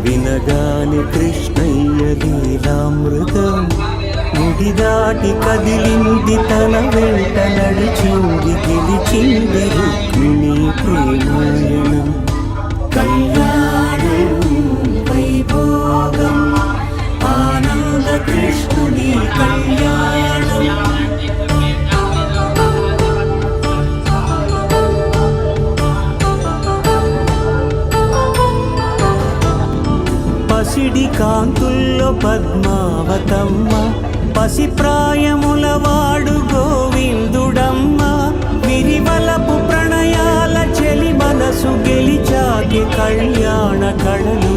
వినగాని కృష్ణయ్య లీలామృతం. ముడి దాటి కదిలింది తన వెంట నడిచింది గెలిచింది రుక్మిణి ప్రేమాయణం. కళ్యాణ పసిడి కాంతుల్లో పద్మావతమ్మ పసిప్రాయముల వాడు గోవిందుడమ్మ. విరివలపు ప్రణయాల చెలి మనసు గెలిచాకి కళ్యాణ కళలు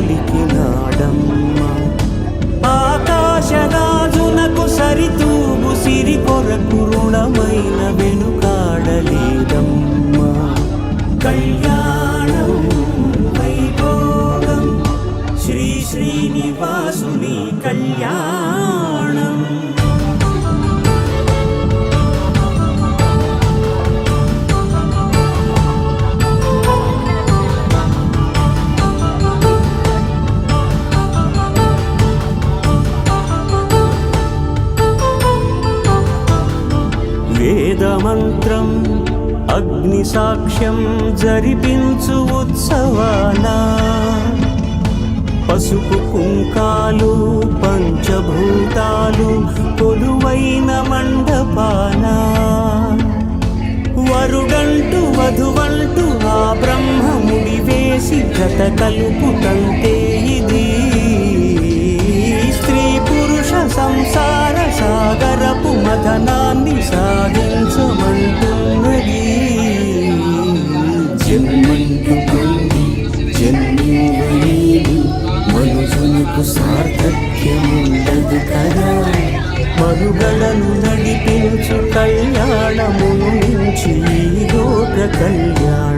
సాక్ష్యం జరిపించు ఉత్సవానా. పసుపు కుంకాలు పంచభూతాలు కొలువైన మండపాన. వరుడంటూ జన్మంటూ పొంది మనుషులకు సార్థక్యముండదు కదా. మనుగడను నడిపించు కళ్యాణమును మించి లోక కళ్యాణమే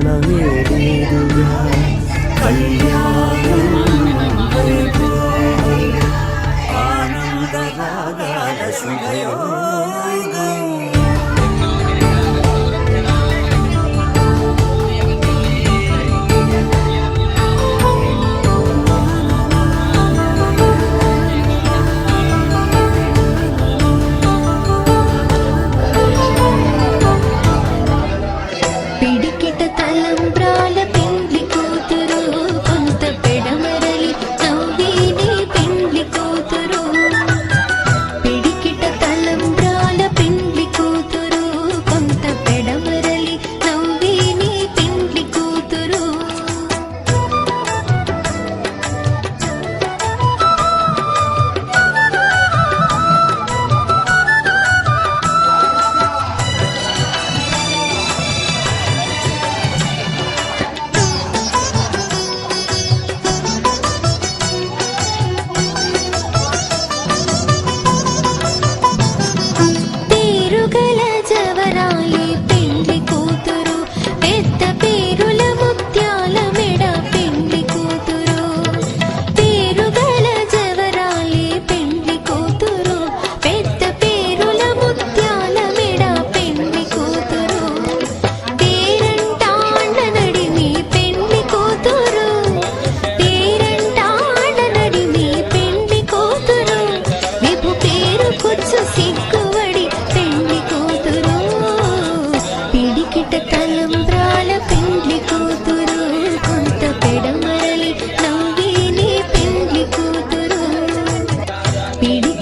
പീഡി